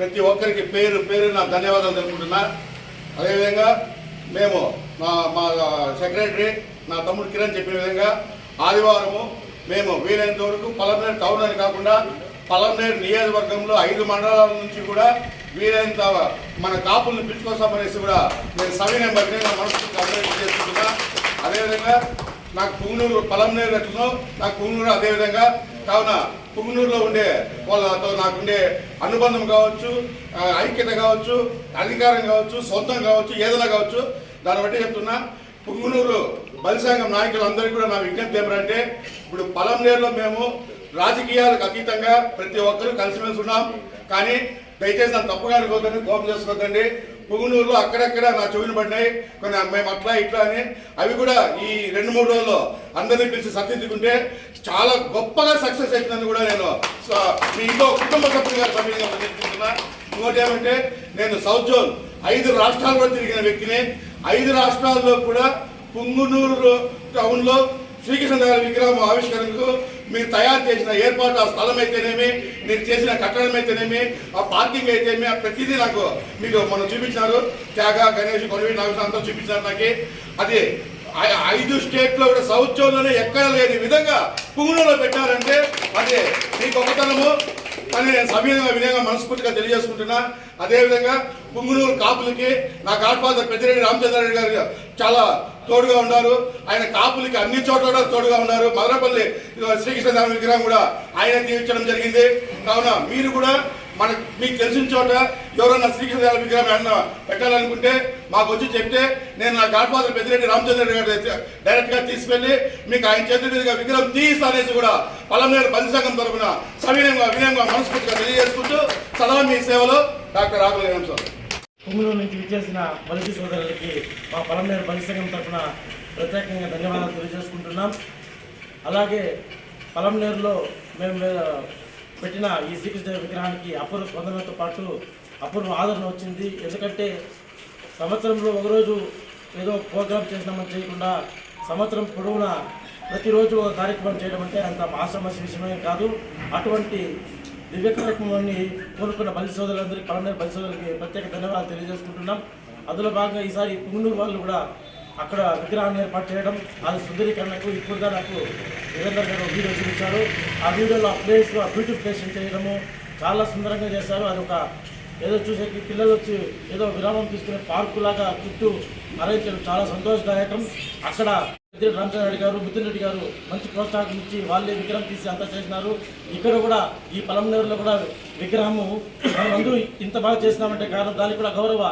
ప్రతి ఒక్కరికి పేరు పేరు నా ధన్యవాదాలు తెలుపుకుంటున్నా. అదేవిధంగా మేము మా మా సెక్రటరీ నా తమ్ముడు కిరణ్ చెప్పిన విధంగా ఆదివారము మేము వీలైనంత వరకు పలమనేరు టౌన్ అని కాకుండా పలమనేరు నియోజకవర్గంలో ఐదు మండలాల నుంచి కూడా వీలైనంత మన కాపుల్ని పిలుచుకొస్తామనేసి కూడా నేను సవినయం బట్టి మనసు కంప్లైంట్ చేసుకుంటున్నా అదేవిధంగా నాకు పుంగనూరు పలంనేరు ఎట్లనో నాకు పుంగనూరు అదేవిధంగా కావున పుంగనూరులో ఉండే వాళ్ళతో నాకుండే అనుబంధం కావచ్చు ఐక్యత కావచ్చు అధికారం కావచ్చు సొంతం కావచ్చు ఏదైనా కావచ్చు. దాన్ని బట్టి చెప్తున్నా పుంగనూరు బలిసంఘం నాయకులందరికీ కూడా నా విజ్ఞప్తి ఏమిటంటే ఇప్పుడు పలంనేరులో మేము రాజకీయాలకు అతీతంగా ప్రతి ఒక్కరూ కలిసిమెలిసి ఉన్నాం. కానీ దయచేసి నన్ను తప్పుగా అనుకోవద్దండి కోపం చేసుకోవద్దండి. పుంగనూరులో అక్కడక్కడ నా చెవిని పడినాయి. కొన్ని మేము అట్లా ఇట్లా అని అవి కూడా ఈ రెండు మూడు రోజుల్లో అందరినీ పిలిచి సర్దిద్దుకుంటే చాలా గొప్పగా సక్సెస్ అవుతుందని కూడా నేను మీ ఇంట్లో కుటుంబ సభ్యులుగా సభ్యులుగా ఇంకోటి ఏమంటే నేను సౌత్ జోన్ ఐదు రాష్ట్రాల్లో తిరిగిన వ్యక్తిని. ఐదు రాష్ట్రాల్లో కూడా పుంగునూరు టౌన్లో శ్రీకృష్ణదేవర విగ్రహం ఆవిష్కరణకు మీరు తయారు చేసిన ఏర్పాటు ఆ స్థలం అయితేనేమి మీరు చేసిన కట్టడం అయితేనేమి ఆ పార్కింగ్ అయితేనేమి ఆ ప్రతిదీ నాకు మీకు మనం చూపించినారు. త్యాగ గణేష్ కొనవి నాగేశ్వర అంతా చూపించినారు నాకు. అది ఐదు స్టేట్లో కూడా సౌత్ జోన్లోనే ఎక్కడ లేని విధంగా పుంగులో పెట్టారంటే అది మీ గొప్పతనము కానీ నేను సభ్యంగా వినయంగా మనస్ఫూర్తిగా తెలియజేసుకుంటున్నా. అదేవిధంగా పుంగునూరు కాపులకి నా గాడ్ ఫాదర్ పెద్దిరెడ్డి రామచంద్రారెడ్డి గారు చాలా తోడుగా ఉన్నారు. ఆయన కాపులకి అన్ని చోట్ల కూడా తోడుగా ఉన్నారు. మదనపల్లి శ్రీకృష్ణదేవ విగ్రహం కూడా ఆయన తీర్చడం జరిగింది. కావున మీరు కూడా మన మీకు తెలిసిన చోట ఎవరన్నా శ్రీకృష్ణదేవ విగ్రహం ఏమన్నా పెట్టాలనుకుంటే మాకు వచ్చి చెప్తే నేను నా గాడ్ ఫాదర్ పెద్దిరెడ్డి రామచంద్ర గారు డైరెక్ట్గా తీసుకెళ్ళి మీకు ఆయన చేతుల మీదుగా విగ్రహం తీసానేసి కూడా పలమనేరు బంధు సంఘం తరఫున సవినయంగా వినయంగా మనస్ఫూర్తిగా తెలియజేసుకుంటూ సదా మీ సేవలో డాక్టర్ రాఘవ సార్ పుంగులూరు నుంచి విచ్చేసిన బలిసి సోదరులకి మా పొలంనేరు బలి సంఘం తరఫున ప్రత్యేకంగా ధన్యవాదాలు తెలియజేసుకుంటున్నాం. అలాగే పొలంనేరులో మేము పెట్టిన ఈ శ్రీకృష్ణ విగ్రహానికి అపూర్వ స్పందనతో పాటు అపూర్వ ఆదరణ వచ్చింది. ఎందుకంటే సంవత్సరంలో ఒకరోజు ఏదో ప్రోగ్రామ్ చేసినామని చేయకుండా సంవత్సరం పొడవునా ప్రతిరోజు ఒక కార్యక్రమం చేయడం అంటే అంత ఆశ్రమ విషయమే కాదు. అటువంటి దివ్య కార్యక్రమాన్ని కోరుకున్న బలి సోదరులందరికీ పలమనేరు బలి సోదరులకి ప్రత్యేక ధన్యవాదాలు తెలియజేసుకుంటున్నాం. అందులో భాగంగా ఈసారి పుంగనూరు వాళ్ళు కూడా అక్కడ విగ్రహాన్ని ఏర్పాటు చేయడం అది సుందరీకరణకు ఇప్పుడుగా నాకు వీరేందర్ గారు వీడియో చూపించారు. ఆ వీడియోలో ఆ ప్లేస్ ఆ బ్యూటిఫికేషన్ చేయడము చాలా సుందరంగా చేశారు. అది ఒక ఏదో చూసేకి పిల్లలు వచ్చి ఏదో విరామం తీసుకునే పార్కు లాగా చుట్టూ అరేంజ్ చాలా సంతోషదాయకం. అక్కడ రామచంద్ర రెడ్డి గారు మిథున్ రెడ్డి గారు మంచి ప్రోత్సాహం ఇచ్చి వాళ్ళే విగ్రహం తీసి అంతా చేసినారు. ఇక్కడ కూడా ఈ పలంనేరులో కూడా విగ్రహము మనమందరూ ఇంత బాగా చేసినామంటే కారణం దానికి కూడా గౌరవ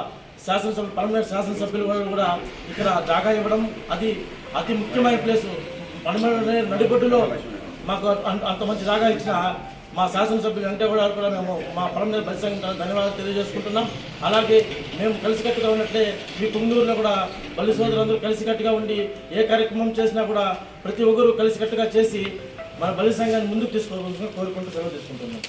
శాసనసభ పలమనేరు శాసనసభ్యులు కూడా ఇక్కడ జాగా ఇవ్వడం అది అతి ముఖ్యమైన ప్లేసు. పలమనేరు నడిబొడ్డులో మాకు అంత అంత మంచి జాగా ఇచ్చిన మా శాసనసభ్యులు అంటే కూడా మేము మా పొలం మీద పరిశ్రమ ధన్యవాదాలు తెలియజేసుకుంటున్నాం. అలాగే మేము కలిసికట్టుగా ఉన్నట్లే మీ పుంగూరులో కూడా బలి సోదరులందరూ కలిసికట్టుగా ఉండి ఏ కార్యక్రమం చేసినా కూడా ప్రతి ఒక్కరూ కలిసికట్టుగా చేసి మన బలి సంఘాన్ని ముందుకు తీసుకోవాలని కోరుకుంటూ సెలవు తీసుకుంటున్నాం.